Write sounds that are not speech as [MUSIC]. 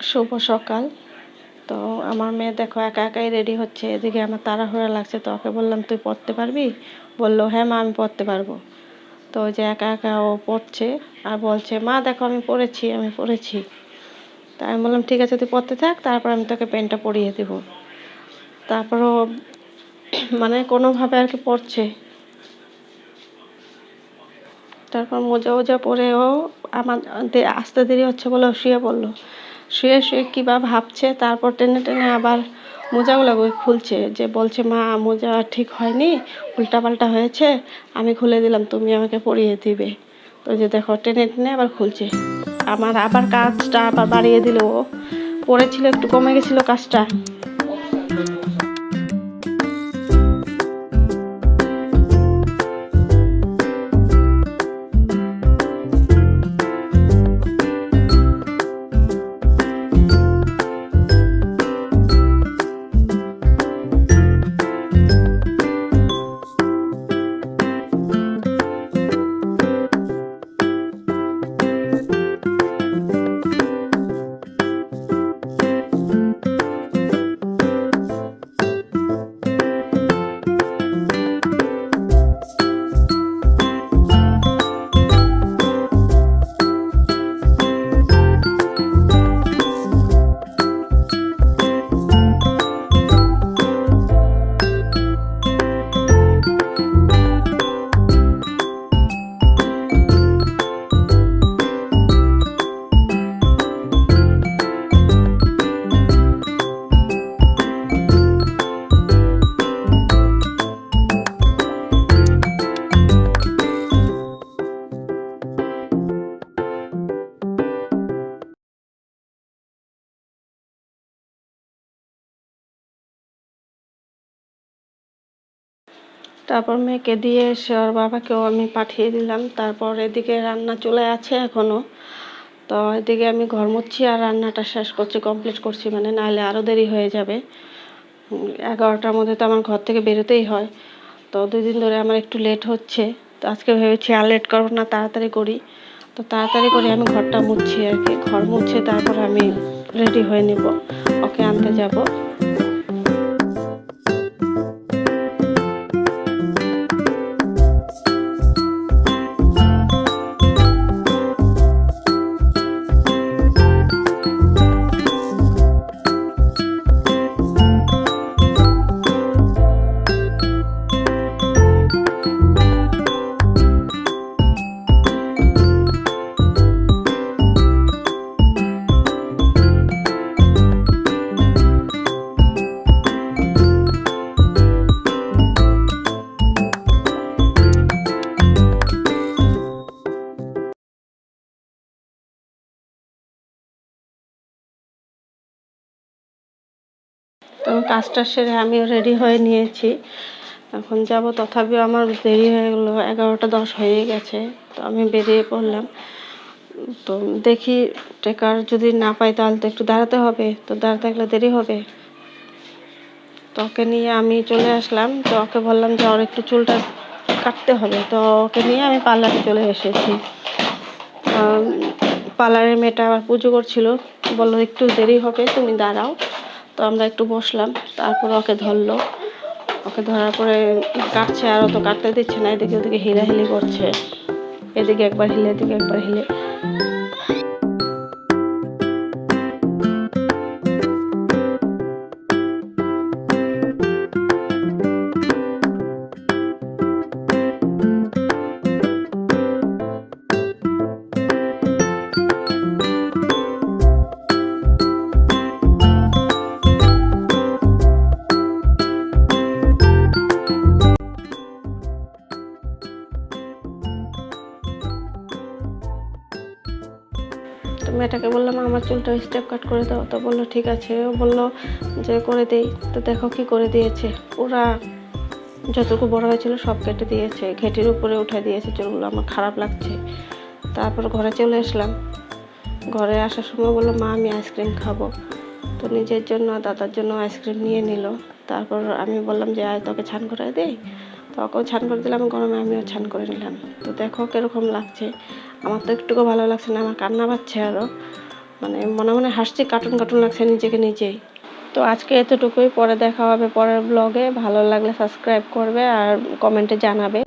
শুভ সকাল। তো আমার মেয়ে দেখো একা একাই রেডি হচ্ছে, এদিকে আমার তাড়াহুড়া লাগছে, তো ওকে বললাম, তুই পড়তে পারবি? বলল হ্যাঁ মা, আমি পড়তে পারব। তো ওই যে একা একা ও পড়ছে আর বলছে, মা, দেখো আমি পড়েছি আমি পড়েছি। তা আমি বললাম, ঠিক আছে, তুই পড়তে থাক, তারপর আমি তোকে পেনটা পরিয়ে দেবো। তারপর ও [CLEARS THROAT] মানে কোনোভাবে আর কি পড়ছে। তারপর মোজা ওজা পরে ও আমার আসতে দেরি হচ্ছে বলে শুয়ে পড়ল। শুয়ে শুয়ে কী বা ভাবছে, তারপর টেনে টেনে আবার মোজাগুলো খুলছে, যে বলছে, মা, মোজা ঠিক হয়নি, উল্টাপাল্টা হয়েছে, আমি খুলে দিলাম, তুমি আমাকে পরিয়ে দিবে। তো যে দেখো, টেনে টেনে আবার খুলছে। আমার আবার কাজটা আবার বাড়িয়ে দিল ও। পড়েছিল, একটু কমে গেছিল কাজটা। তারপর মেয়েকে দিয়ে এসে ওর বাবাকেও আমি পাঠিয়ে দিলাম। তারপর এদিকে রান্না চলে আছে এখনও তো এদিকে আমি ঘর মুছছি আর রান্নাটা শেষ করছি কমপ্লিট করছি মানে নাহলে আরও দেরি হয়ে যাবে। এগারোটার মধ্যে তো আমার ঘর থেকে বেরোতেই হয়। তো দুই দিন ধরে আমার একটু লেট হচ্ছে। তো আজকে ভেবেছি আর লেট করব না, তাড়াতাড়ি করি। তো তাড়াতাড়ি করে আমি ঘরটা মুছছি আর কি। ঘর মুছে তারপর আমি রেডি হয়ে নিব। ওকে আনতে যাব। তো কাজটা সেরে আমিও রেডি হয়ে নিয়েছি। এখন যাব, তথাপিও আমার দেরি হয়ে গেলো, এগারোটা দশ হয়ে গেছে, তো আমি বেরিয়ে পড়লাম। তো দেখি টেকার যদি না পাই তাহলে তো একটু দাঁড়াতে হবে, তো দাঁড়াতে গেলে দেরি হবে। তো ওকে নিয়ে আমি চলে আসলাম, তো ওকে বললাম যে ওর একটু চুলটা কাটতে হবে, তো ওকে নিয়ে আমি পার্লারে চলে এসেছি। পার্লারের মেয়েটা আবার পুজো করছিল, বলল একটু দেরি হবে, তুমি দাঁড়াও। তো আমরা একটু বসলাম, তারপর ওকে ধরলো। ওকে ধরার পরে কাটছে, আর তো কাটতে দিচ্ছে না, এদিকে ওদিকে হিলাহিলি করছে। এদিকে একবার হিলে, এদিকে একবার হিলে। তো মেয়েটাকে বললাম, আমার চুলটা স্টেপ কাট করে দাও। তো বলল, ঠিক আছে। ও বলল যে, করে দেই। তো দেখো কি করে দিয়েছে। পুরা যতটুকু বড় হয়েছিল সব কেটে দিয়েছে। ঘেটির উপরে উঠে দিয়েছে চুলগুলো। আমার খারাপ লাগছে। তারপর ঘরে চলে আসলাম। ঘরে আসার সময় বলল, মা, আমি আইসক্রিম খাব। তো নিজের জন্য দাদার জন্য আইসক্রিম নিয়ে নিল। তারপর আমি বললাম যে, আয়, তোকে ছান করে দেই। তো ছান করে দিলাম, গরমে আমিও ছান করে নিলাম। তো দেখো কীরকম লাগছে। আমার তো একটুকু ভালো লাগছে না, আমার কান্না পাচ্ছে আরও মানে মনে মনে হাসছি, কার্টুন কার্টুন লাগছে নিজেকে নিজেই। তো আজকে এতটুকুই, পরে দেখা হবে পরের ব্লগে ভালো লাগলে সাবস্ক্রাইব করবে আর কমেন্টে জানাবে।